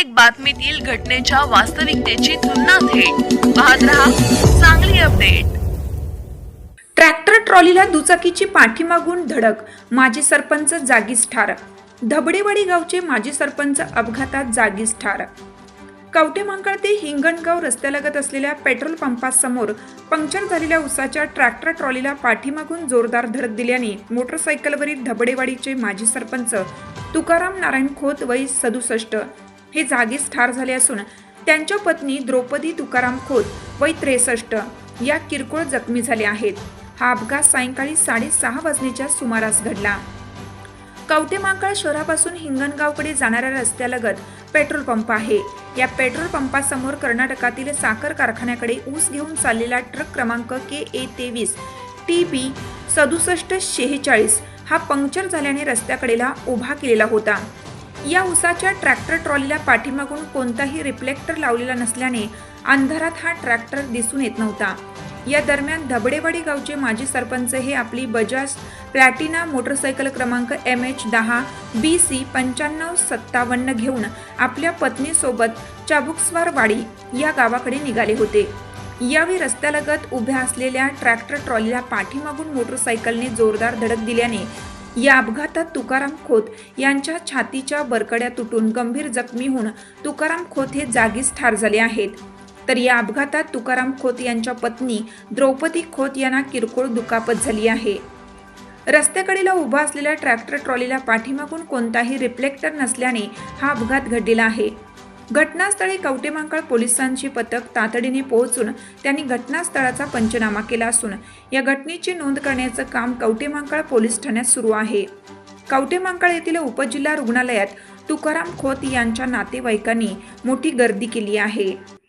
प्रत्येक बातमीतील घटनेच्या वास्तविकतेची तुलना थेट. पाहत रहा चांगली अपडेट. ट्रॅक्टर ट्रॉलीला दुचाकीची पाठीमागून धडक माजी सरपंच जागीच ठार. धबडेवाडी गावचे माजी सरपंच अपघातात जागीच ठार. कवटेमांकळ ते हिंगणगाव रस्त्यालगत असलेल्या पेट्रोल पंपासमोर पंक्चर झालेल्या उसाच्या ट्रॅक्टर ट्रॉलीला पाठीमागून जोरदार धडक दिल्याने मोटरसायकलवरील धबडेवाडीचे माजी सरपंच तुकाराम नारायण खोत वय सदुसष्ट हे जागीच ठार झाले असून त्यांच्या पत्नी द्रौपदी तुकाराम खोत वय त्रेसष्ट या किरकोळ जखमी झाल्या आहेत. हा अपघात सायंकाळी साडेसहा वाजण्याच्या सुमारास घडला. कवटेमांकाळ शहरापासून हिंगणगावकडे जाणाऱ्या रस्त्यालगत पेट्रोल पंप आहे. या पेट्रोल पंपासमोर कर्नाटकातील साखर कारखान्याकडे ऊस घेऊन चाललेला ट्रक क्रमांक के ए तेवीस टी बी सदुसष्ट शेहेचाळीस हा पंक्चर झाल्याने रस्त्याकडेला उभा केलेला होता. या उसाच्या ट्रॅक्टर ट्रॉलीला पाठीमागून कोणताही रिफ्लेक्टर लावलेला नसल्याने अंधारात हा ट्रॅक्टर दिसून येत नव्हता. या दरम्यान धबडेवाडी गावचे माजी सरपंच हे आपली बजाज प्लॅटिना मोटरसायकल क्रमांक एम एच दहा बी सी पंच्याण्णव सत्तावन्न घेऊन आपल्या पत्नीसोबत चाबुकस्वारवाडी या गावाकडे निघाले होते. यावेळी रस्त्यालगत उभ्या असलेल्या ट्रॅक्टर ट्रॉलीला पाठीमागून मोटरसायकलने जोरदार धडक दिल्याने या अपघातात तुकाराम खोत यांच्या छातीच्या बरकड्या तुटून गंभीर जखमी होऊन तुकाराम खोत हे जागीच ठार झाले आहेत. तर या अपघातात तुकाराम खोत यांच्या पत्नी द्रौपदी खोत यांना किरकोळ दुखापत झाली आहे. रस्त्याकडेला उभा असलेल्या ट्रॅक्टर ट्रॉलीला पाठीमागून कोणताही रिफ्लेक्टर नसल्याने हा अपघात घडलेला आहे. घटनास्थळी कवटेमांकळ पोलिसांची पथक तातडीने पोहोचून त्यांनी घटनास्थळाचा पंचनामा केला असून या घटनेची नोंद करण्याचं काम कवटेमांकळ पोलीस ठाण्यात सुरू आहे. कवटेमांकळ येथील उपजिल्हा रुग्णालयात तुकाराम खोत यांच्या नातेवाईकांनी मोठी गर्दी केली आहे.